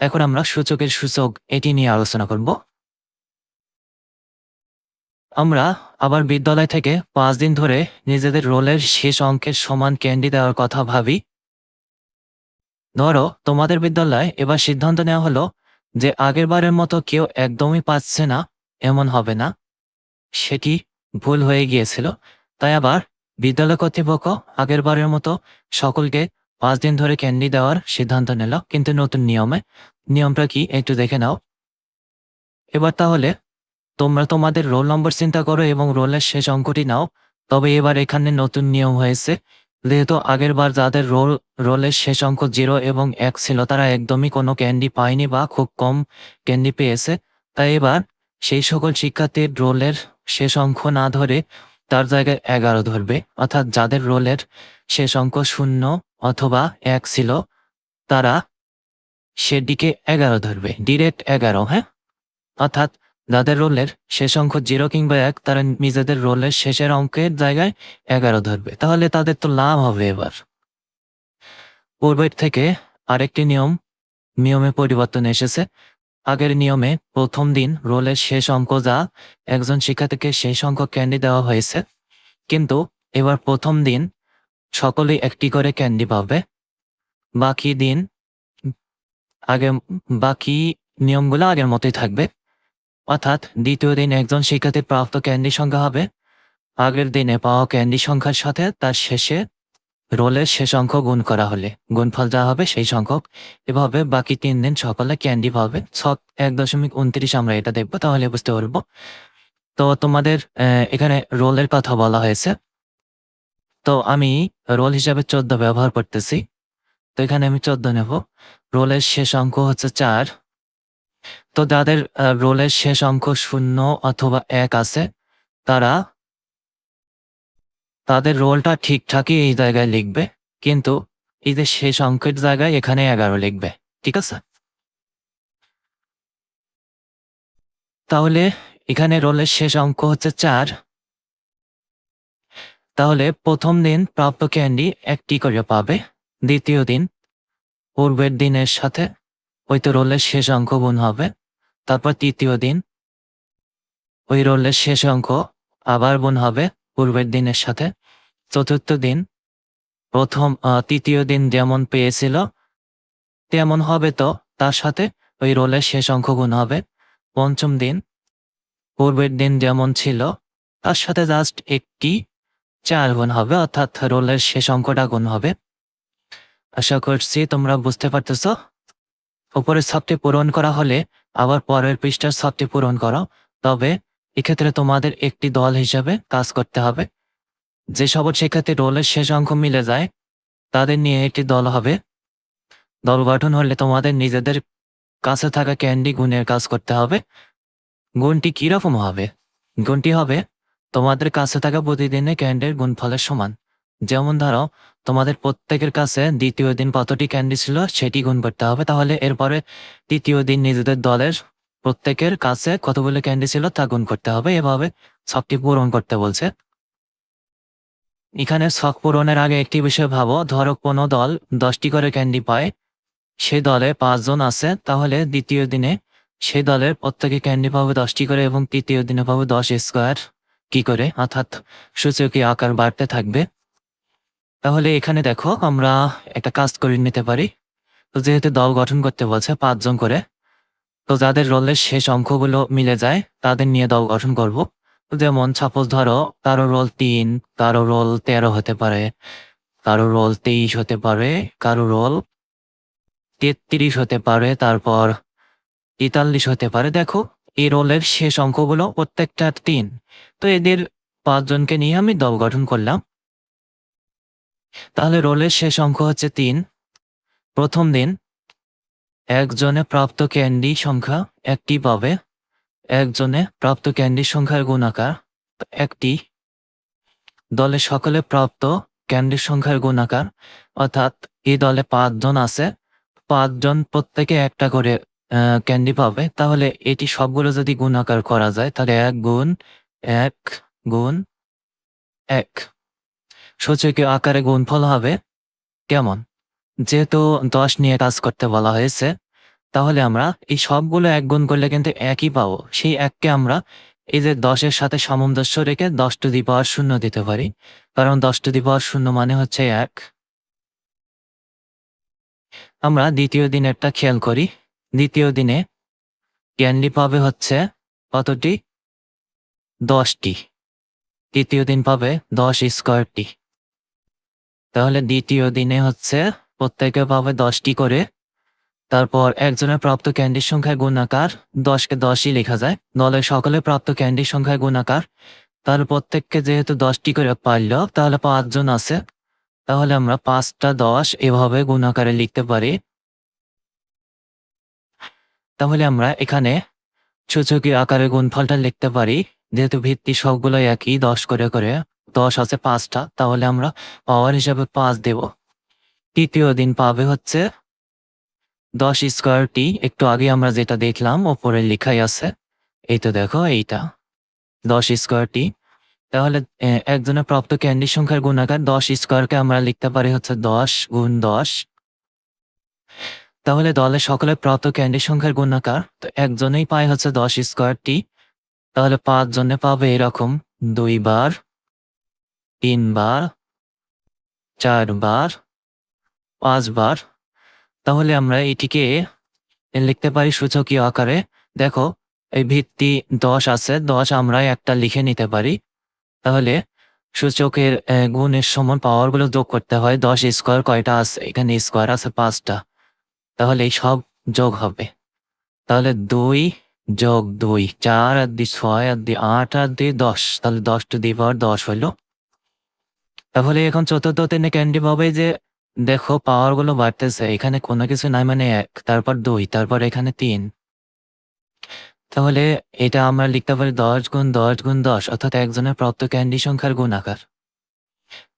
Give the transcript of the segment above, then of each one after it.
এখন আমরা সূচকের সূচক এটি নিয়ে আলোচনা করব। আমরা আবার বিদ্যালয় থেকে পাঁচ দিন ধরে নিজেদের রোলের শেষ অঙ্কের সমান ক্যান্ডি দেওয়ার কথা ভাবি। ধরো, তোমাদের বিদ্যালয়ে এবার সিদ্ধান্ত নেওয়া হলো যে আগের বারের মতো কেউ একদমই পাচ্ছে না, এমন হবে না। সেটি ভুল হয়ে গিয়েছিল, তাই আবার বিদ্যালয় কর্তৃপক্ষ আগের বারের মতো সকলকে পাঁচ দিন ধরে ক্যান্ডি দেওয়ার সিদ্ধান্ত নিল, কিন্তু নতুন নিয়মে। নিয়মটা কি? একটু দেখে নাও। এবার তাহলে তোমরা তোমাদের রোল নম্বর চিন্তা করো এবং রোলের শেষ অঙ্কটি নাও। তবে এবার এখানে নতুন নিয়ম হয়েছে। যেহেতু আগের বার যাদের রোল রোলের শেষ অঙ্ক জিরো এবং এক ছিল, তারা একদমই কোনো ক্যান্ডি পায়নি বা খুব কম ক্যান্ডি পেয়েছে। তাই এবার সেই সকল শিক্ষার্থীর রোলের শেষ অঙ্ক না ধরে তার জায়গায় এগারো ধরবে। অর্থাৎ যাদের রোলের শেষ অঙ্ক শূন্য অথবা এক ছিল, তারা সেটিকে এগারো ধরবে। ডিরেক্ট এগারো হ্যাঁ? অর্থাৎ যাদের রোলের শেষ অঙ্ক জিরো কিংবা এক, তারা নিজেদের রোলের শেষের অঙ্কের জায়গায় এগারো ধরবে। তাহলে তাদের তো লাভ হবে এবার। পূর্বের থেকে আরেকটি নিয়ম, নিয়মে পরিবর্তন এসেছে। আগের নিয়মে প্রথম দিন রোলের শেষ অঙ্ক যা একজন শিক্ষার্থীকে শেষ অঙ্ক ক্যান্ডি দেওয়া হয়েছে। কিন্তু এবার প্রথম দিন সকলেই একটি করে ক্যান্ডি পাবে। বাকি দিন আগে বাকি নিয়মগুলো আগের মতোই থাকবে। অর্থাৎ দ্বিতীয় দিন একজন শিক্ষার্থীর প্রাপ্ত ক্যান্ডি সংখ্যা হবে। আগের দিনে পাওয়া ক্যান্ডি সংখ্যার সাথে তার শেষে রোলের শেষ অঙ্ক গুণ করা হলে। গুণফল যা হবে সেই সংখ্যক। এভাবে বাকি তিন দিন সকালে ক্যান্ডি পাবে। ছক এক দশমিক উনত্রিশ আমরা এটা দেখব, তাহলে বুঝতে পারব। তো তোমাদের এখানে রোলের কথা বলা হয়েছে। তো আমি রোল হিসাবে চোদ্দ ব্যবহার করতেছি। তো এখানে আমি চোদ্দ নেব। রোলের শেষ অঙ্ক হচ্ছে চার। তো যাদের রোলের শেষ অঙ্ক শূন্য অথবা এক আছে, তারা তাদের রোলটা ঠিকঠাকই এই জায়গায় লিখবে, কিন্তু এই যে শেষ অঙ্কের জায়গায় এখানে এগারো লিখবে, ঠিক আছে? তাহলে এখানে রোলের শেষ অঙ্ক হচ্ছে চার। তাহলে প্রথম দিন প্রাপ্ত ক্যান্ডি একটি করে পাবে, দ্বিতীয় দিন পূর্বের দিনের সাথে ওই তো রোলের শেষ অঙ্ক গুণ হবে, তারপর তৃতীয় দিন ওই রোলের শেষ অঙ্ক আবার গুণ হবে পূর্বের দিনের সাথে। চতুর্থ দিন, প্রথম তৃতীয় দিন যেমন পেয়েছিল, তেমন হবে তো। তার সাথে ওই রোলের শেষ অঙ্ক গুণ হবে। পঞ্চম দিন, পূর্বের দিন যেমন ছিল, তার সাথে জাস্ট একটি চার গুণ হবে, অর্থাৎ রোলের শেষ অঙ্কটা গুণ হবে। আশা করছি তোমরা বুঝতে পারতেছ। উপরের ছকটি পূরণ করা হলে আবার পরের পৃষ্ঠার ছকটি পূরণ করো। তবে এক্ষেত্রে তোমাদের একটি দল হিসাবে কাজ করতে হবে। যে সকল শিক্ষার্থী রোলের শেষ অঙ্ক মিলে যায়, তাদের নিয়ে একটি দল হবে। দল গঠন হলে তোমাদের নিজেদের কাছে থাকা ক্যান্ডি গুণের কাজ করতে হবে। গুণটি কীরকম হবে? গুণটি হবে, তোমাদের কাছে থাকা প্রতিদিনে ক্যান্ডির গুণফলের সমান। যেমন ধরো, তোমাদের প্রত্যেকের কাছে দ্বিতীয় দিন কতটি ক্যান্ডি ছিল সেটি গুণ করতে হবে। তাহলে এরপরে তৃতীয় দিন নিজেদের দলের প্রত্যেকের কাছে কতগুলো ক্যান্ডি ছিল তা গুণ করতে হবে। এভাবে ছকটি পূরণ করতে বলছে। এখানে ছক পূরণের আগে একটি বিষয় ভাবো। ধরো কোনো দল দশটি করে ক্যান্ডি পায়। সেই দলে পাঁচজন আছে, তাহলে দ্বিতীয় দিনে সেই দলের প্রত্যেকে ক্যান্ডি পাবে দশটি করে এবং তৃতীয় দিনে পাবে দশ স্কোয়ার কি করে? অর্থাৎ সূচকীয় আকার বাড়তে থাকবে। তাহলে এখানে দেখো আমরা একটা কাজ করে নিতে পারি। তো যেহেতু দল গঠন করতে বলছে পাঁচজন করে তো যাদের রোলের শেষ অঙ্কগুলো মিলে যায়, তাদের নিয়ে দল গঠন করব। যেমন সাপোজ ধরো, কারও রোল তিন, কারও রোল তেরো হতে পারে, কারও রোল তেইশ হতে পারে, কারও রোল তেত্রিশ হতে পারে, তারপর তেতাল্লিশ হতে পারে। দেখো, এই রোলের শেষ অঙ্কগুলো প্রত্যেকটা তিন। তো এদের পাঁচজনকে নিয়ে আমি দল গঠন করলাম। তাহলে রোলের শেষ অঙ্ক হচ্ছে তিন। প্রথম দিন একজনে প্রাপ্ত ক্যান্ডি সংখ্যা একটি পাবে, একজনে প্রাপ্ত ক্যান্ডি সংখ্যার গুণাকার একটি। দলে সকলে প্রাপ্ত ক্যান্ডির সংখ্যার গুণাকার, অর্থাৎ এই দলে পাঁচজন আছে, পাঁচজন প্রত্যেকে একটা করে ক্যান্ডি পাবে। তাহলে এটি সবগুলো যদি গুণাকার করা যায়, তাহলে এক গুণ এক গুণ এক। সূচকীয় আকারে গুণফল হবে কেমন? যেহেতু দশ নিয়ে কাজ করতে বলা হয়েছে, তাহলে আমরা এই সবগুলো এক গুণ করলে কিন্তু একই পাবো। সেই এককে আমরা এই যে দশের সাথে সামঞ্জস্য রেখে দশ টু দি পাওয়ার শূন্য দিতে পারি। কারণ দশ টু দি পাওয়ার শূন্য মানে হচ্ছে এক। আমরা দ্বিতীয় দিনেরটা খেয়াল করি। দ্বিতীয় দিনে ক্যান্ডি পাবে হচ্ছে কতটি? দশটি। তৃতীয় দিন পাবে দশ স্কোয়ারটি। তাহলে দ্বিতীয় দিনে হচ্ছে প্রত্যেকে পাবে দশটি করে। তারপর একজনের প্রাপ্ত ক্যান্ডির সংখ্যায় গুণাকার, দশকে দশই লেখা যায়। দলের সকলে প্রাপ্ত ক্যান্ডির সংখ্যায় গুণাকার। তাহলে প্রত্যেককে যেহেতু দশটি করে পারল তাহলে পাঁচজন আছে। তাহলে আমরা পাঁচটা দশ এভাবে গুণাকারে লিখতে পারি। তাহলে আমরা এখানে সূচকীয় আকারে গুণফলটা লিখতে পারি। যেহেতু ভিত্তি সবগুলো একই, দশ করে করে, দশ আছে পাঁচটা, তাহলে আমরা পাওয়ার হিসাবে পাঁচ দেব। তৃতীয় দিন পাবে হচ্ছে দশ স্কোয়ারটি একটু আগে আমরা যেটা দেখলাম ওপরে লেখাই আছে। এই তো দেখো, এইটা। দশ স্কোয়ারটি তাহলে একজনের প্রাপ্ত ক্যান্ডি সংখ্যার গুণাকার দশ স্কোয়ারকে আমরা লিখতে পারি হচ্ছে দশ গুণ দশ। তাহলে দলের সকলে প্রাপ্ত ক্যান্ডি সংখ্যার গুণাকার, তো একজনেই পায় হচ্ছে দশ স্কোয়ারটি তাহলে পাঁচ জনে পাবে এরকম দুইবার, তিনবার, চারবার পাঁচবার, তাহলে আমরা এটিকে লিখতে পারি সূচকীয় আকারে। দেখো, এই ভিত্তি দশ আছে, দশ আমরা একটা লিখে নিতে পারি। তাহলে সূচকের গুণের সমান পাওয়ারগুলো যোগ করতে হয়। দশ স্কোয়ার কয়টা আছে? এখানে স্কোয়ার আছে পাঁচটা। তাহলে এই সব যোগ হবে। তাহলে দুই যোগ দুই, চার আর দি ছয় আর দুই, আট আর দুই, দশ। তাহলে দশ টু দি পাওয়ার দশ হইল তাহলে এখন চতুর্থ দিনে ক্যান্ডি পাবে যে দেখো পাওয়ারগুলো বাড়তেছে। এখানে কোনো কিছু নাই মানে এক, তারপর দুই, তারপর এখানে তিন। তাহলে এটা আমরা লিখতে পারি দশ গুণ দশ গুণ দশ, অর্থাৎ একজনের প্রাপ্ত ক্যান্ডি সংখ্যার গুণ আকার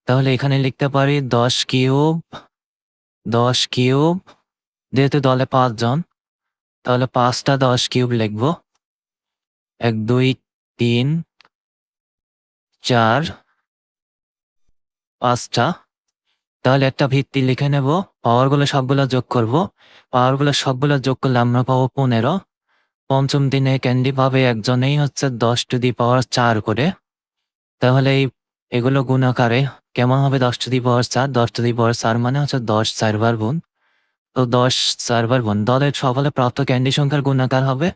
তাহলে এখানে লিখতে পারি দশ কিউব দশ কিউব, যেহেতু দলে পাঁচজন তাহলে পাঁচটা দশ কিউব লিখব। এক, দুই, তিন, চার, পাঁচটা। তাহলে একটা ভিত্তি লিখে নেব। পাওয়ারগুলো সবগুলো যোগ করব। পাওয়ারগুলো সবগুলো যোগ করলে আমরা পাবো পনেরো। পঞ্চম দিনে ক্যান্ডি পাবে একজনেই হচ্ছে দশ টু দি পাওয়ার চার করে। তাহলে এই এগুলো গুণাকারে কেমন হবে দশ টু দি পাওয়ার চার? দশ টু দি পাওয়ার চার মানে হচ্ছে দশ চারবার গুণ। তো দশ চারবার গুণ। দলের সকলে প্রাপ্ত ক্যান্ডি সংখ্যার গুণাকার হবে।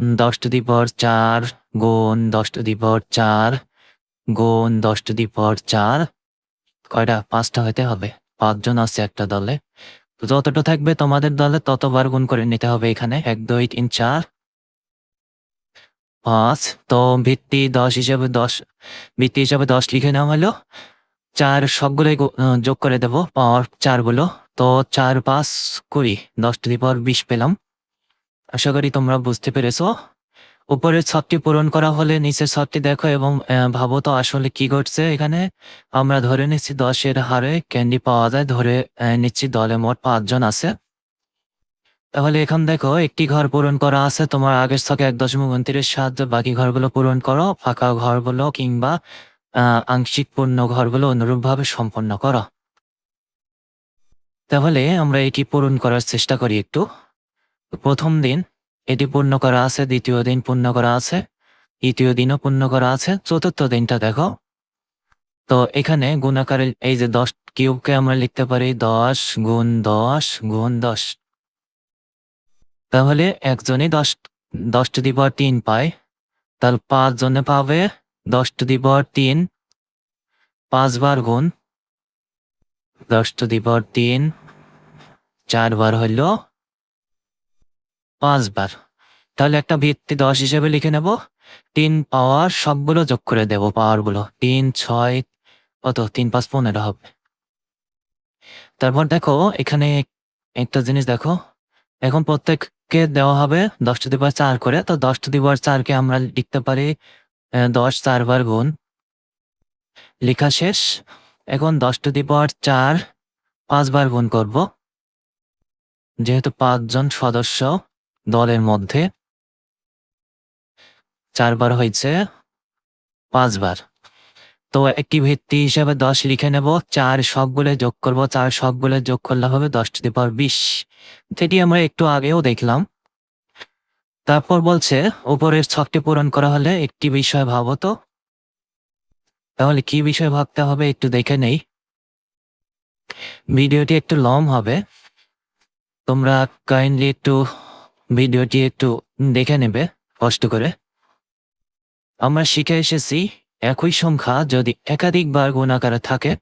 উম, দশ টু দি পাওয়ার চার গুণ দশ টু দি পাওয়ার চার গুণ দশ টু দি পাওয়ার চার। কয়টা? পাঁচটা হইতে হবে। পাঁচজন আছে একটা দলে। তো যতটা থাকবে তোমাদের দলে ততবার গুণ করে নিতে হবে এখানে। এক, দুই, তিন, চার। পাঁচ, তো ভিত্তি দশ হিসাবে দশ, ভিত্তি হিসাবে দশ লিখে নেওয়া হলো। চার সবগুলোই যোগ করে দেবো। পাওয়ার চারগুলো তো চার, পাঁচ, কুড়ি। দশ টু দি পাওয়ার বিশ পেলাম। আশা করি তোমরা বুঝতে পেরেছ। উপরের ছকটি পূরণ করা হলে নিচের ছকটি দেখো এবং ভাবো তো আসলে কি ঘটছে এখানে। আমরা ধরে নিচ্ছি দশের হারে ক্যান্ডি পাওয়া যায়, ধরে নিচ্ছি দলে মোট পাঁচজন আছে। তাহলে এখন দেখো, একটি ঘর পূরণ করা আছে, তোমার আগের ছকে এক দশমিক উনত্রিশ সাহায্যে বাকি ঘরগুলো পূরণ করো, ফাঁকা ঘরগুলো কিংবা আংশিক পূর্ণ ঘরগুলো অনুরূপভাবে সম্পন্ন করো। তাহলে আমরা এটি পূরণ করার চেষ্টা করি একটু। প্রথম দিন এটি পূর্ণ করা আছে, দ্বিতীয় দিন পূর্ণ করা আছে, তৃতীয় দিনও পূর্ণ করা আছে, চতুর্থ দিনটা দেখো। তো এখানে গুণাকারে এই যে দশ কিউবকে আমরা লিখতে পারি দশ গুণ দশ গুণ দশ। তাহলে একজনই দশ দশ টু দি পাওয়ার তিন পায়, তাহলে পাঁচ জনে পাবে দশ টু দি পাওয়ার তিন পাঁচবার গুণ দশ টু দি পাওয়ার তিন চারবার হইল পাঁচবার। তাহলে একটা ভিত্তি দশ হিসেবে লিখে নেব। তিন পাওয়ার সবগুলো যোগ করে দেব পাওয়ারগুলো তিন, ছয়, কত? তিন পাঁচ পনেরো হবে। তারপর দেখো, এখানে একটা জিনিস দেখো। এখন প্রত্যেককে দেওয়া হবে দশটা দিবার চার করে। তো দশটা দিবার চারকে আমরা লিখতে পারি দশ চারবার গুণ। লেখা শেষ। এখন দশটা দিবার চার পাঁচবার গুণ করব। যেহেতু পাঁচজন সদস্য দলের মধ্যে চারবার হয়েছে, পাঁচবার। তো একটি ভিত্তি হিসেবে দশ লিখে নেব, চার সবগুলো যোগ করব, চার সবগুলো যোগ করলে হবে দশ টু বিশ। যেটি আমরা একটু আগেও দেখলাম। তারপর বলছে, উপরের ছকটি পূরণ করা হলে একটি বিষয় ভাবো তো। তাহলে কি বিষয় ভাবতে হবে একটু দেখে নেই। ভিডিওটি একটু লং হবে। তোমরা কাইন্ডলি একটু ভিডিওটি একটু দেখে নেবে, কষ্ট করে। আমরা শিখে এসেছি, একই সংখ্যা যদি একাধিকবার গুণাকারে থাকে,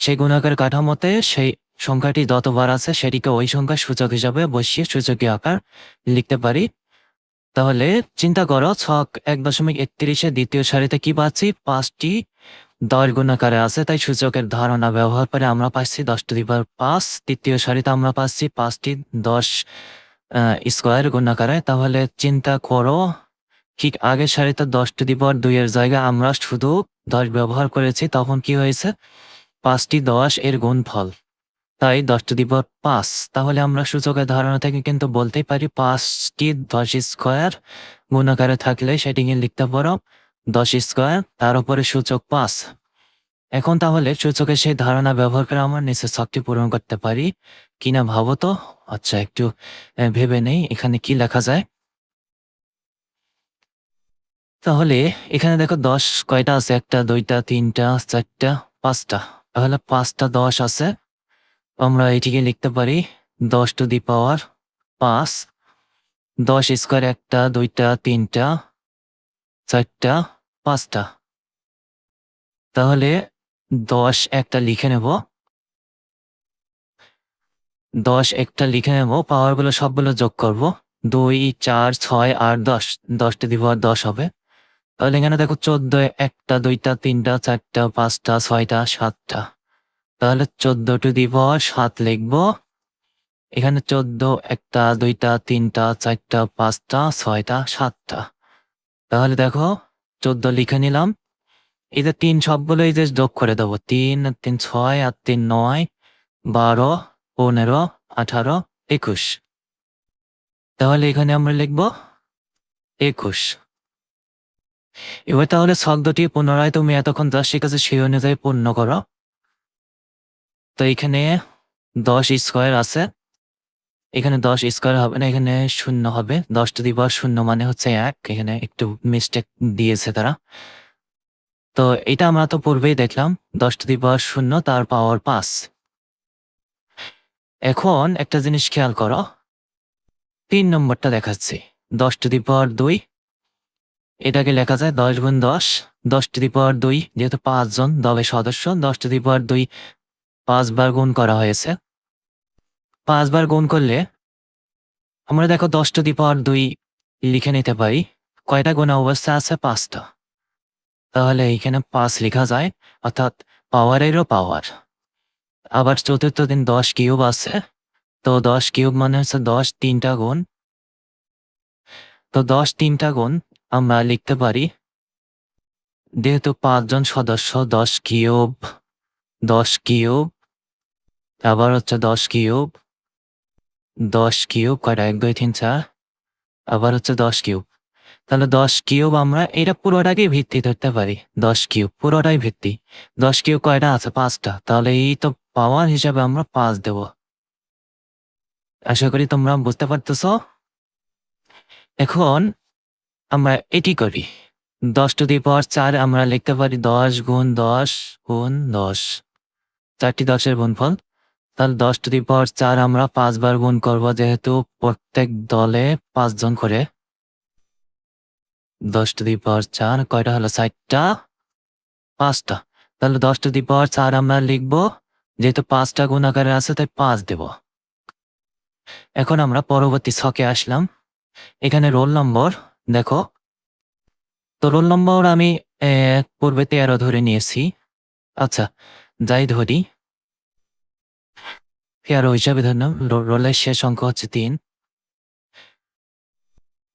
সেই গুণাকার কাঠামোতে সেই সংখ্যাটি যতবার আছে, সেটিকে ওই সংখ্যার সূচক হিসাবে বসিয়ে সূচকীয় আকার লিখতে পারি। তাহলে চিন্তা করো, ছক এক দশমিক একত্রিশে দ্বিতীয় সারিতে কি পাচ্ছি? পাঁচটি দশ গুণাকারে আছে, তাই সূচকের ধারণা ব্যবহার করে আমরা পাচ্ছি দশ টু দি পাঁচ তৃতীয় সারিতে আমরা পাচ্ছি পাঁচটি দশ স্কোয়ার গুণাকারে তাহলে চিন্তা করো, ঠিক আগের সারিতে দশ টু দি পাওয়ার দুইয়ের জায়গায় আমরা শুধু দশ ব্যবহার করেছি, তখন কি হয়েছে? পাঁচটি দশ এর গুণফল। তাই দশ টু দি পাওয়ার পাঁচ। তাহলে আমরা সূচকের ধারণা থেকে কিন্তু বলতেই পারি, পাঁচটি দশ স্কোয়ার গুণাকারে থাকলে সেটিকে লিখতে পারো, দশ স্কোয়ার, তার উপরে সূচক পাঁচ। এখন তাহলে সূচকের সেই ধারণা ব্যবহার করে আমার নিচের শক্তি পূরণ করতে পারি। কিনা ভাবো তো? আচ্ছা একটু ভেবে নেই, এখানে কি লেখা যায়? তাহলে এখানে দেখো দশ কয়টা আছে? একটা, দুইটা, তিনটা, চারটা, পাঁচটা। তাহলে পাঁচটা দশ আছে। আমরা এটিকে লিখতে পারি দশ টু দি পাওয়ার পাঁচ। দশ স্কোয়ার একটা, দুইটা, তিনটা, চারটা, পাঁচটা। তাহলে দশ একটা লিখে নেব। দশ একটা লিখে নেব পাওয়ারগুলো সবগুলো যোগ করব। দুই, চার, ছয় আর দশ। দশটা দিব আর দশ হবে। তাহলে এখানে দেখো চোদ্দ, একটা, দুইটা, তিনটা, চারটা, পাঁচটা, ছয়টা, সাতটা। তাহলে চোদ্দ টু দিব, সাত লিখব। এখানে চোদ্দ, একটা, দুইটা, তিনটা, চারটা, পাঁচটা, ছয়টা, সাতটা। তাহলে দেখো, চোদ্দ লিখে নিলাম। এই যে তিন সবগুলো এই যে যোগ করে দেবো, তিন তিন, ছয়, আর তিন, নয়, বারো, পনেরো, আঠারো, একুশ। তাহলে এখানে আমরা লিখব একুশ। এবার তাহলে শব্দটি পুনরায় তুমি এতক্ষণ যা শিখেছো সেই অনুযায়ী পূর্ণ করো। তো এখানে দশ স্কোয়ার আছে। এখানে দশ স্কোয়ার হবে না, এখানে শূন্য হবে। দশ টু দি শূন্য মানে হচ্ছে এক। এখানে একটু মিস্টেক দিয়েছে তারা। তো এটা আমরা তো পূর্বেই দেখলাম দশ টু দি পাওয়ার শূন্য, তার পাওয়ার পাঁচ। এখন একটা জিনিস খেয়াল করো, তিন নম্বরটা দেখাচ্ছি দশ টু দুই, এটাকে লেখা যায় দশ গুণ দশ দশ টু দুই, যেহেতু পাঁচজন দলের সদস্য দশ টু দি দুই, পাঁচবার গুণ করা হয়েছে। পাঁচবার গুণ করলে, আমরা দেখো দশ টু দুই লিখে নিতে পারি, কয়টা গুণ অবস্থা আছে? পাঁচটা। তাহলে এইখানে পাঁচ লেখা যায়, অর্থাৎ পাওয়ারেরও পাওয়ার। আবার চতুর্থ দিন দশ কিউব আছে, তো দশ কিউব মানে হচ্ছে দশ তিনটা গুণ। তো দশ তিনটা গুণ আমরা লিখতে পারি, যেহেতু পাঁচজন সদস্য, দশ কিউব দশ কিউব, আবার হচ্ছে দশ কিউব দশ কিউব কয়টা? এক, দুই, তিন, চার, আবার হচ্ছে দশ কিউব। তাহলে দশ কিউব আমরা এটা পুরোটাকেই ভিত্তি ধরতে পারি। দশ কিউব, পুরোটাই ভিত্তি। দশ কিউব কয়টা আছে? পাঁচটা। তাহলে এই তো পাওয়ার হিসাবে আমরা পাঁচ দেব। আশা করি তোমরা বুঝতে পারতেছ? এখন আমরা এটি করি। দশ টু দি পাওয়ার চার আমরা লিখতে পারি দশ গুণ দশ গুণ দশ। চারটি দশের গুণফল। তাহলে দশ টু দি পাওয়ার চার আমরা পাঁচবার গুণ করব যেহেতু প্রত্যেক দলে পাঁচজন করে। দশ টু দি পাওয়ার চার, কয়টা হলো? চারটা? পাঁচটা। তাহলে দশ টু দি পাওয়ার চার আমরা লিখব, যেহেতু পাঁচটা গুণ আকারে আছে, তাই পাঁচ দেব। এখন আমরা পরবর্তী ছকে আসলাম। এখানে রোল নম্বর, দেখো। তো রোল নম্বর আমি পূর্বে তেরো ধরে নিয়েছি। আচ্ছা যাই ধরি। তেরো হিসাবে ধরলাম রোলের শেষ অঙ্ক হচ্ছে তিন।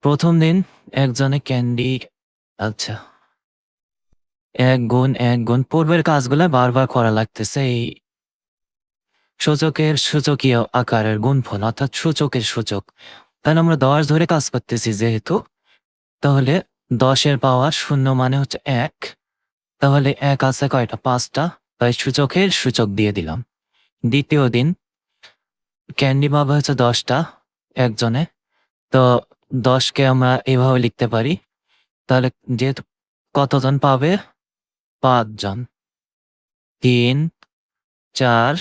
প্রথম দিন একজনে ক্যান্ডি আচ্ছা। এক গুণ এক গুণ। পূর্বের কাজগুলো বারবার করা লাগতেছে এই সূচকের সূচকীয় আকারের গুণফল, অর্থাৎ সূচকের সূচক। তাহলে আমরা দশ ধরে কাজ করতেছি যেহেতু, তাহলে দশের পাওয়ার শূন্য মানে হচ্ছে এক। তাহলে এক আছে কয়টা? পাঁচটা। তাই সূচকের সূচক দিয়ে দিলাম। দ্বিতীয় দিন ক্যান্ডি পাবে হচ্ছে দশটা একজনে। তো দশকে আমরা এভাবে লিখতে পারি। তাহলে যেহেতু কতজন পাবে? পাঁচজন। তিন, চার,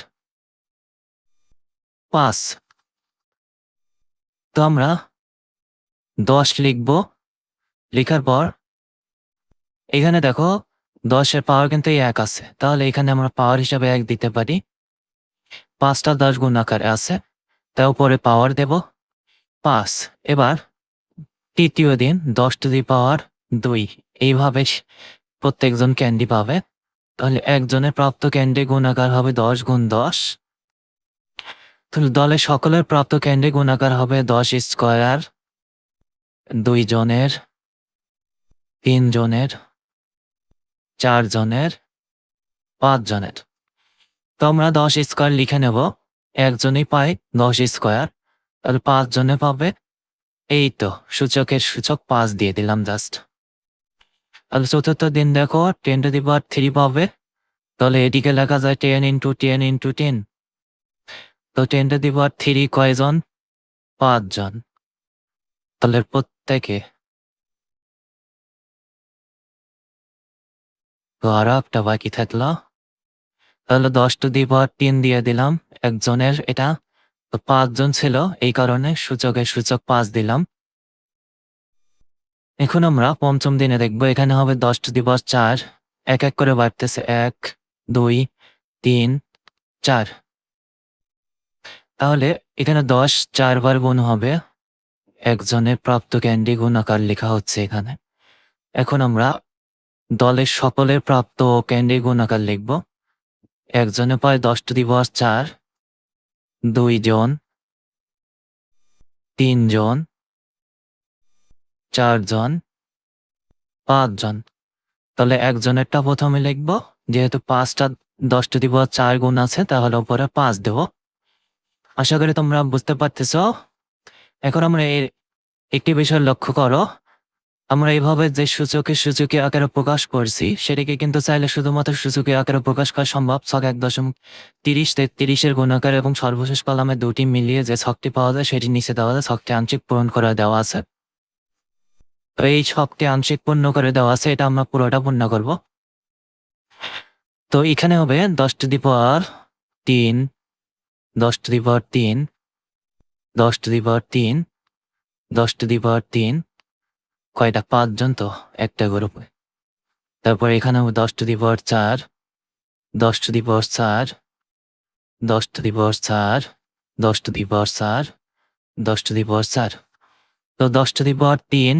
পাঁচ। তো আমরা দশ লিখব। লেখার পর এখানে দেখো দশের পাওয়ার কিন্তু এক আছে। তাহলে এখানে আমরা পাওয়ার হিসাবে এক দিতে পারি। পাঁচটা দশ গুণ আকারে আছে। তার উপরে পাওয়ার দেব। পাঁচ। এবার তৃতীয় দিন, দশ টু দি পাওয়ার দুই। এইভাবে প্রত্যেকজন ক্যান্ডি পাবে। তাহলে একজনের প্রাপ্ত ক্যান্ডি গুণাকার হবে দশ গুণ দশ। তাহলে দলের সকলের প্রাপ্ত ক্যান্ডি গুণাকার হবে দশ স্কোয়ার দুই জনের, তিন জনের, চার জনের, পাঁচ জনের। তো আমরা দশ স্কোয়ার লিখে নেব। একজনই পায় দশ স্কোয়ার তাহলে পাঁচ জনে পাবে এই তো সূচকের সূচক পাঁচ দিয়ে দিলাম জাস্ট তাহলে চতুর্থ দিন দেখো ten to the power three পাবে। তাহলে এটিকে লেখা যায় ten into ten into ten তো ten to the power three কয়জন? পাঁচজন। তাহলে প্রত্যেকে। তো আরও একটা বাকি থাকল। তাহলে দশ টু দি পাওয়ার তিন দিয়ে দিলাম, একজনের এটা তো পাঁচজন ছিল, এই কারণে সূচকের সূচক পাঁচ দিলাম। এখন আমরা পঞ্চম দিনে দেখব, এখানে হবে দশ দিবস, চার। এক এক করে বাড়তেছে, এক, দুই, তিন, চার। তাহলে এখানে দশ, চারবার গুণ হবে। একজনের প্রাপ্ত ক্যান্ডি গুণ আকার লেখা হচ্ছে এখানে। এখন আমরা দলের সকলের প্রাপ্ত ক্যান্ডি গুণ আকার লিখব। একজনে পায় দশটি দিবস, চার। দুইজন, তিনজন, চারজন, পাঁচজন। তাহলে একজনেরটা প্রথমে লিখব, যেহেতু পাঁচটা, দশটা টু দি পাওয়ার চার গুণ আছে, তাহলে উপরে পাঁচ দেব। আশা করি তোমরা বুঝতে পারতেছ। এখন আমরা এর একটি বিষয় লক্ষ্য করো। আমরা এইভাবে যে সূচকে সূচকীয় আকারে প্রকাশ করছি, সেটাকে কিন্তু চাইলে শুধুমাত্র সূচকীয় আকারে প্রকাশ করা সম্ভব। ছক এক দশমিক তিরিশ, তেত্রিশের গুণাকার এবং সর্বশেষ কলামে দুটি মিলিয়ে যে ছকটি পাওয়া যায় সেটি নিচে দেওয়া যায় ছকটি আংশিক পূরণ করে দেওয়া আছে। তো এই ছকটি আংশিক পূর্ণ করে দেওয়া আছে, এটা আমরা পুরোটা পূর্ণ করব। তো এখানে হবে দশ টু দি পাওয়ার তিন দশ টু পাওয়ার তিন দশ টু দি পাওয়ার তিন দশ টু পাওয়ার তিন কয়টা, পাঁচজন তো, একটা গ্রুপে তারপর এখানে হবে দশ টু দি চার দশ টু দি চার দশ টু চার দশ টু চার দশ টু চার। তো দশ টু তিন,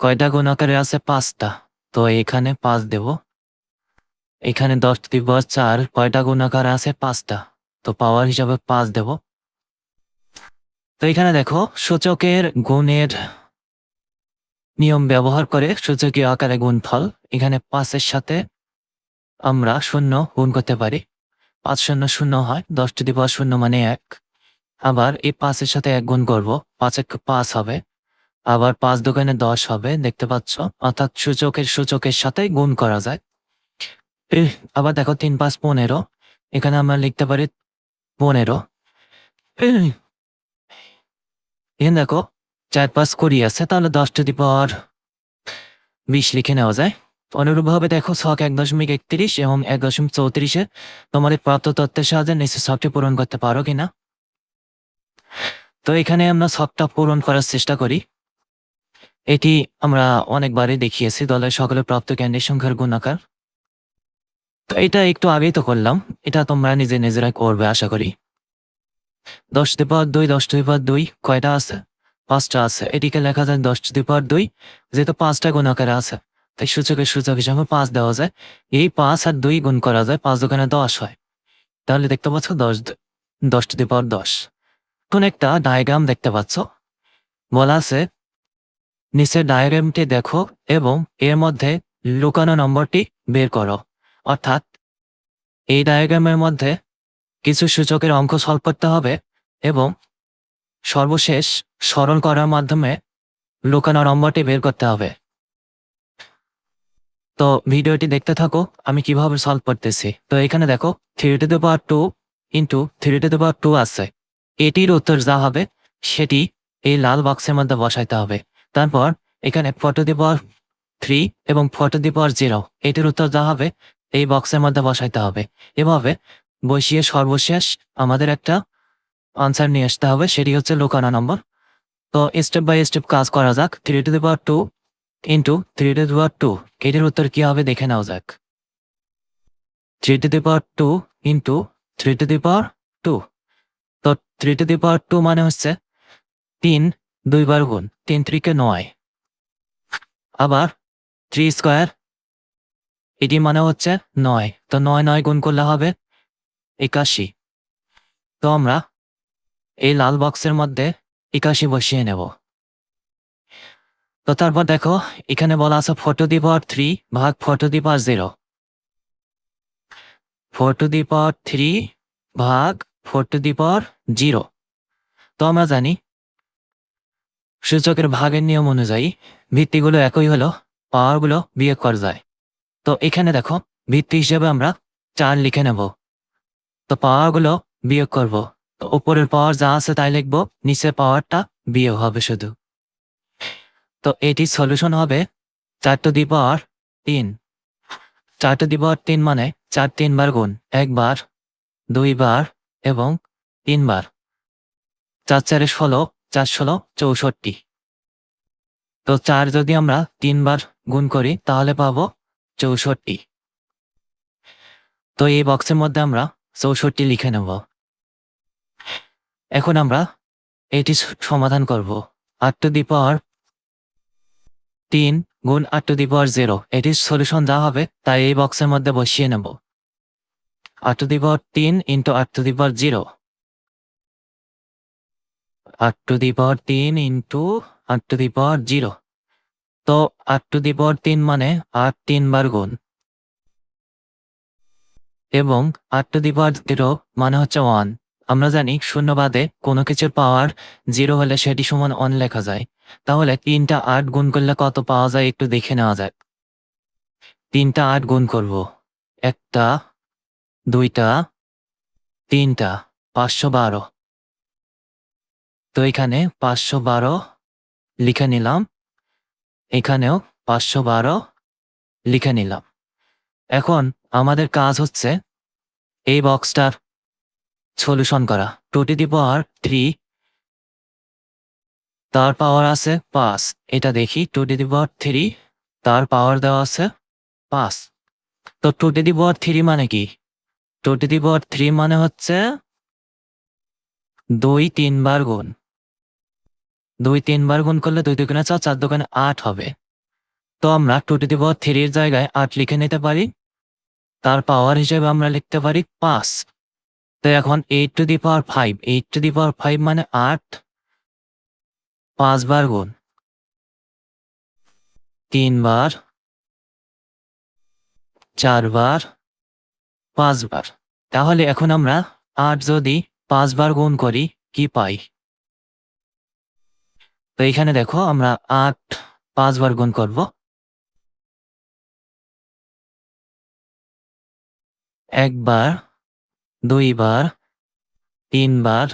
কয়টা গুণ আকারে আছে পাঁচটা। তো এখানে পাঁচ দেব। এখানে দশ টু চার, কয়টা গুণ আকারে আছে পাঁচটা। তো পাওয়ার হিসাবে পাঁচ দেব। তো এখানে দেখো সূচকের গুণের নিয়ম ব্যবহার করে সূচকীয় আকারে গুণফল এখানে পাঁচের সাথে আমরা শূন্য গুণ করতে পারি। পাঁচ শূন্য শূন্য হয়, দশ টু পাওয়ার শূন্য মানে এক। আবার এই পাঁচের সাথে এক গুণ করব, পাঁচ এক পাঁচ হবে। আবার পাঁচ দোকানে দশ হবে, দেখতে পাচ্ছ? অর্থাৎ সূচকের সূচকের সাথে গুণ করা যায়। আবার দেখো তিন পাঁচ পনেরো। এখানে আমরা লিখতে পারি পনেরো। দেখো চার পাঁচ কুড়ি আছে, তাহলে দশ টু দি পাওয়ার বিশ লিখে নেওয়া যায়। অনুরূপভাবে দেখো, ছক এক দশমিক একত্রিশ এবং এক দশমিক চৌত্রিশে তোমাদের প্রাপ্ত তথ্যের সাহায্যে নিচের ছকটি পূরণ করতে পারো কিনা তো এখানে আমরা ছকটা পূরণ করার চেষ্টা করি। এটি আমরা অনেকবারই দেখিয়েছি, দলের সকলের প্রাপ্ত ক্যান্ডির সংখ্যার গুণাকার। তো এটা একটু আগেই তো করলাম, এটা তোমরা নিজে নিজেরাই করবে, আশা করি। দশ টু দুই, দশ টু দুই, কয়টা আছে? পাঁচটা আছে। এটিকে লেখা যায় দশ টু দি দুই, যেহেতু পাঁচটা গুণ আকারে আছে। তাই সূচকের সূচক হিসাবে পাঁচ দেওয়া যায়। এই পাঁচ আর দুই গুণ করা যায়, পাঁচ দোকানে দশ হয়। তাহলে দেখতে পাচ্ছ দশ দশ টু দি দশ। কোন একটা ডায়াগ্রাম দেখতে পাচ্ছ। বলা আছে, নিচের ডায়াগ্রামটি দেখো এবং এর মধ্যে লুকানো নম্বরটি বের করো। অর্থাৎ এই ডায়াগ্রামের মধ্যে কিছু সূচকের অঙ্ক সলভ করতে হবে এবং সর্বশেষ সরল করার মাধ্যমে লুকানো নম্বরটি বের করতে হবে। তো ভিডিওটি দেখতে থাকো, আমি কীভাবে সলভ করতেছি। তো এখানে দেখো three to the power two into three to the power two আছে। এটির উত্তর যা হবে, সেটি এই লাল বক্সের মধ্যে বসাইতে হবে। তারপর এখানে four to the power three এবং four to the power zero এটির উত্তর যা হবে, এই বক্সের মধ্যে বসাইতে হবে। এভাবে বসিয়ে সর্বশেষ আমাদের একটা আনসার নিয়ে আসতে হবে, সেটি হচ্ছে লোকানা নম্বর। তো স্টেপ বাই স্টেপ কাজ করা যাক। Three to the power two into three to the power two এটির উত্তর কি হবে দেখে নেওয়া যাক। Three to the power two into three to the power two তো three to the power two মানে হচ্ছে তিন দুইবার গুণ তিন ত্রিকে নয়। আবার থ্রি স্কোয়ার এটি মানে হচ্ছে নয়। তো নয় নয় গুণ করলে হবে একাশি। তো আমরা এই লাল বক্সের মধ্যে একাশি বসিয়ে নেব। তো তারপর দেখো, এখানে বলা আছে four to the power three ভাগ four to the power zero. Four to the power three ভাগ four to the power zero. তো আমরা জানি, সূচকের ভাগের নিয়ম অনুযায়ী ভিত্তিগুলো একই হলো, পাওয়ারগুলো বিয়োগ করা যায়। তো এখানে দেখো, ভিত্তি হিসেবে আমরা চার লিখে নেব। তো পাওয়ারগুলো বিয়োগ করব। তো উপরের পাওয়ার যা আছে তাই লিখব, নিচের পাওয়ারটা বিয়োগ হবে শুধু। তো এটি সলিউশন হবে চার টু দি পাওয়ার তিন। চার টু দি পাওয়ার তিন মানে চার তিনবার গুণ একবার, দুইবার এবং তিনবার। চার চারে ষোলো, চার ষোলো, চৌষট্টি। তো চার যদি আমরা তিনবার গুণ করি, তাহলে পাবো চৌষট্টি। তো এই বক্সের মধ্যে আমরা চৌষট্টি লিখে নেব। এখন আমরা এটি সমাধান করব। আট টু দি পাওয়ার তিন গুণ আট টু দি পাওয়ার জিরো। এটির সলিউশন যা হবে, তাই এই বক্সের মধ্যে বসিয়ে নেব। আট টু দি পাওয়ার তিন ইন্টু আট টু দি পাওয়ার জিরো। আট টু দি পাওয়ার তিন ইন্টু আট টু দি পাওয়ার জিরো। তো আট টু দি পাওয়ার তিন মানে আট তিনবার গুণ। এবং আট টু দি পাওয়ার জিরো মানে হচ্ছে ওয়ান আমরা জানি শূন্য বাদে কোনো কিছুর পাওয়ার জিরো হলে সেটি সমান অন লেখা যায়। তাহলে তিনটা আট গুণ করলে কত পাওয়া যায় একটু দেখে নেওয়া যাক। তিনটা আট গুণ করব। একটা, দুইটা, তিনটা, পাঁচশো বারো। তো এখানে পাঁচশো বারো লিখে নিলাম। এখানেও পাঁচশো বারো লিখে নিলাম। এখন আমাদের কাজ হচ্ছে এই বক্সটার সলিউশন করা। Two to the power three তার পাওয়ার আছে পাঁচ। এটা দেখি two to the power three তার পাওয়ার দেওয়া আছে পাঁচ। তো two to the power three মানে কি? Two to the power three মানে হচ্ছে দুই তিনবার গুণ। দুই তিনবার গুণ করলে দুই দুগুণে চার চার দোকানে আট হবে। তো আমরা টু টু দি পাওয়ার থ্রির জায়গায় আট লিখে নিতে পারি। তার পাওয়ার হিসেবে আমরা লিখতে পারি পাঁচ। তো এখন eight to the power five eight to the power five মানে আট পাঁচবার গুণ। তিনবার চারবার পাঁচবার তাহলে এখন আমরা আট যদি পাঁচবার গুণ করি, কি পাই? তো এখানে দেখো আমরা আট পাঁচবার গুণ করব। একবার দুইবার, তিনবার,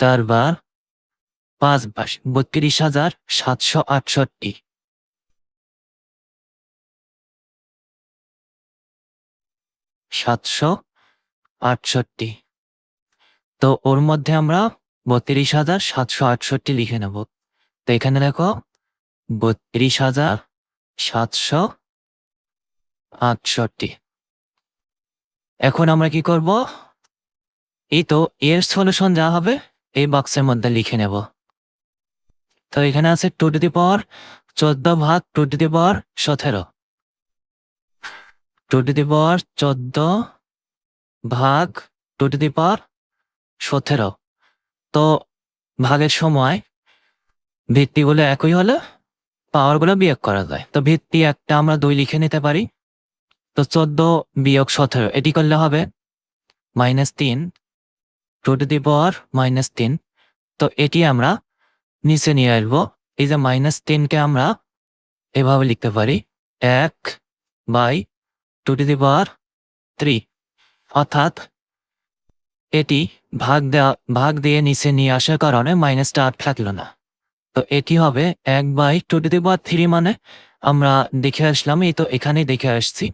চারবার, পাঁচবার, বত্রিশ হাজার সাতশো আটষট্টি। সাতশো আটষট্টি। তো ওর মধ্যে আমরা বত্রিশ হাজার সাতশো আটষট্টি লিখে নেব। তো এখানে দেখো, বত্রিশ হাজার সাতশো আটষট্টি। এখন আমরা কি করব? এই তো, এর সলিউশন যা হবে, এই বক্সের মধ্যে লিখে নেব। তো এখানে আছে টু টু দি পাওয়ার চোদ্দ ভাগ টু টু দি পাওয়ার সতেরো। টু টু দি পাওয়ার চোদ্দ ভাগ টু টু দি পাওয়ার সতেরো। তো ভাগের সময় ভিত্তিগুলো একই হলে পাওয়ারগুলো বিয়োগ করা যায়। তো ভিত্তি একটা আমরা দুই লিখে নিতে পারি। তো চোদ্দ বিয়োগ সতেরো, এটি করলে হবে মাইনাস তিন। Two to the power minus তিন। তো এটি আমরা নিচে নিয়ে আসব। এই যে মাইনাস তিনকে আমরা এভাবে লিখতে পারি। এক by two to the power three অর্থাৎ এটি ভাগ দেওয়া ভাগ দিয়ে নিচে নিয়ে আসার কারণে মাইনাসটা আর থাকল না। তো এটি হবে? এক by two to the power three মানে আমরা দেখে আসলাম, এই তো এখানেই দেখে আসছি।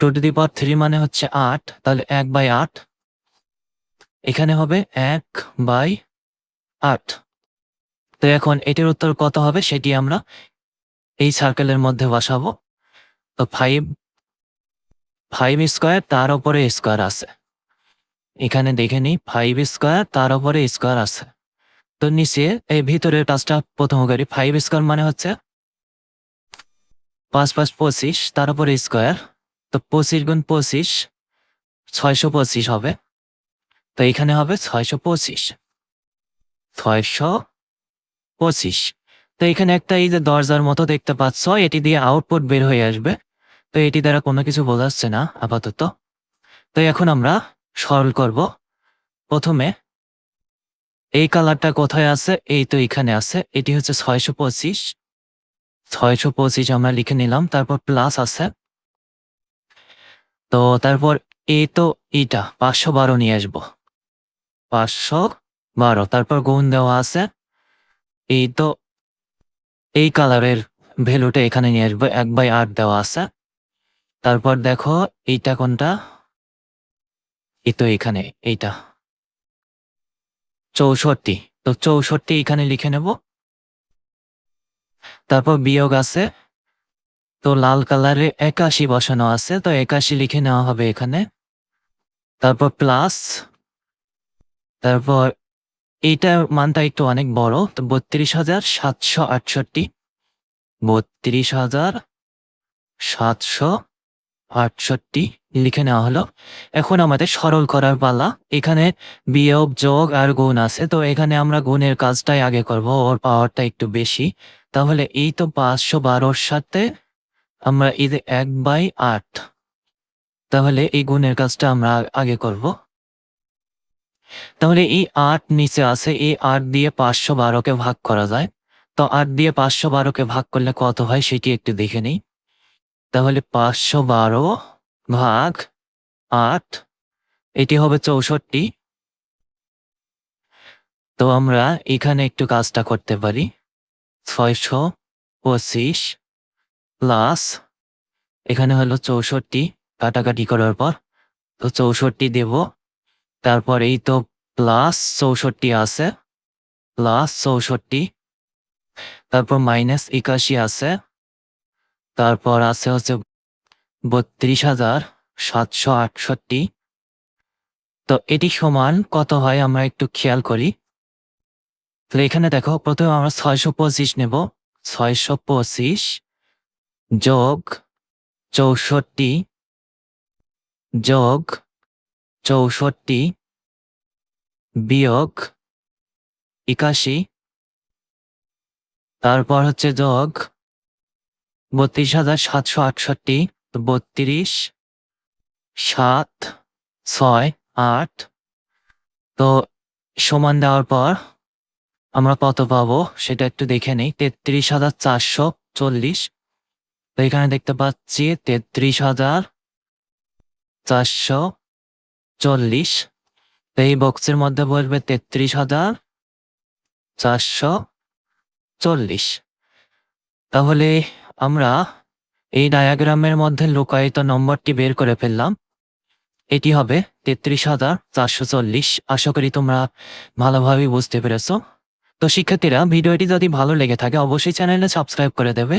Two to the power three মানে হচ্ছে আট, তাহলে এক বাই আট এখানে হবে এক বাই আট। তো এখন এটির উত্তর কত হবে সেটি আমরা এই সার্কেলের মধ্যে বসাবো। তো ফাইভ ফাইভ স্কোয়ার তার উপরে স্কোয়ার আছে। এখানে দেখে নিই ফাইভ স্কোয়ার তার উপরে স্কোয়ার আছে। তো নিচে এই ভিতরের কাজটা প্রথম করি। ফাইভ স্কোয়ার মানে হচ্ছে পাঁচ পাঁচ পঁচিশ, তার উপরে স্কোয়ার তো পঁচিশ গুণ পঁচিশ, ছয়শো পঁচিশ হবে। তো এখানে হবে ছয়শো পঁচিশ। ছয়শো পঁচিশ। তো এখানে একটা এই যে দরজার মতো দেখতে পাচ্ছ, এটি দিয়ে আউটপুট বের হয়ে আসবে। তো এটি দ্বারা কোনো কিছু বোঝাচ্ছে না, আপাতত। তো এখন আমরা সরল করব। প্রথমে এই কালারটা কোথায় আছে? এই তো এখানে আছে। এটি হচ্ছে ছয়শো পঁচিশ। ছয়শো পঁচিশ আমরা লিখে নিলাম, তারপর প্লাস আছে। তো তারপর এই তো এইটা, পাঁচশো বারো নিয়ে আসব। পাঁচশো বারো। তারপর গুণ দেওয়া আছে। এই তো এই কালারের ভ্যালুটা এখানে নিয়ে আসব। এক বাই আট দেওয়া আছে। তারপর দেখো এইটা কোনটা? এই তো এখানে এইটা। চৌষট্টি। তো চৌষট্টি এখানে লিখে নেব। তারপর বিয়োগ আছে। তো লাল কালারে একাশি বসানো আছে। তো একাশি লিখে নেওয়া হবে এখানে। তারপর প্লাস তারপর এইটার মানটা একটু অনেক বড়, তো বত্রিশ হাজার সাতশো আটষট্টি। বত্রিশ হাজার সাতশো আটষট্টি লিখে নেওয়া হলো। এখন আমাদের সরল করার পালা। এখানে বিয়োগ, যোগ আর গুণ আছে, তো এখানে আমরা গুণের কাজটাই আগে করব, ওর পাওয়ারটা একটু বেশি। তাহলে এই তো পাঁচশো বারোর সাথে আমরা এই এক বাই আট, তাহলে এই গুণের কাজটা আমরা আগে করব। তাহলে এই আট নিচে আছে, এই আট দিয়ে পাঁচশো বারোকে ভাগ করা যায়। তো আট দিয়ে পাঁচশো বারোকে ভাগ করলে কত হয় সেটি একটু দেখে নিই। তাহলে পাঁচশো বারো ভাগ আট, এটি হবে চৌষট্টি। তো আমরা এখানে একটু কাজটা করতে পারি। ছয়শো পঁচিশ প্লাস, এখানে হলো চৌষট্টি, কাটাকাটি করার পর। তো চৌষট্টি দেব তারপর এই তো প্লাস চৌষট্টি আছে প্লাস চৌষট্টি, তারপর মাইনাস একাশি আছে, তারপর আছে হচ্ছে বত্রিশ হাজার সাতশো আটষট্টি। তো এটি সমান কত হয় আমরা একটু খেয়াল করি। তো এখানে দেখো, প্রথমে আমরা ছয়শো পঁচিশ নেব, ছয়শো পঁচিশ যোগ চৌষট্টি যোগ চৌষট্টি বিয়োগ, একাশি। তারপর হচ্ছে যোগ, বত্রিশ হাজার সাতশো আটষট্টি, বত্রিশ, সাত, ছয়, আট। তো সমান দেওয়ার পর আমরা কত পাবো সেটা একটু দেখে নেই। তেত্রিশ হাজার চারশো চল্লিশ। তো এখানে দেখতে পাচ্ছি তেত্রিশ হাজার চারশো চল্লিশ। তো এই বক্সের মধ্যে বলবে তেত্রিশ হাজার চারশো চল্লিশ। তাহলে আমরা এই ডায়াগ্রামের মধ্যে লুকায়িত নম্বরটি বের করে ফেললাম। এটি হবে তেত্রিশ হাজার চারশো চল্লিশ। আশা করি তোমরা ভালোভাবে বুঝতে পেরেছ। তো শিক্ষার্থীরা, ভিডিওটি যদি ভালো লেগে থাকে, অবশ্যই চ্যানেলে সাবস্ক্রাইব করে দেবে।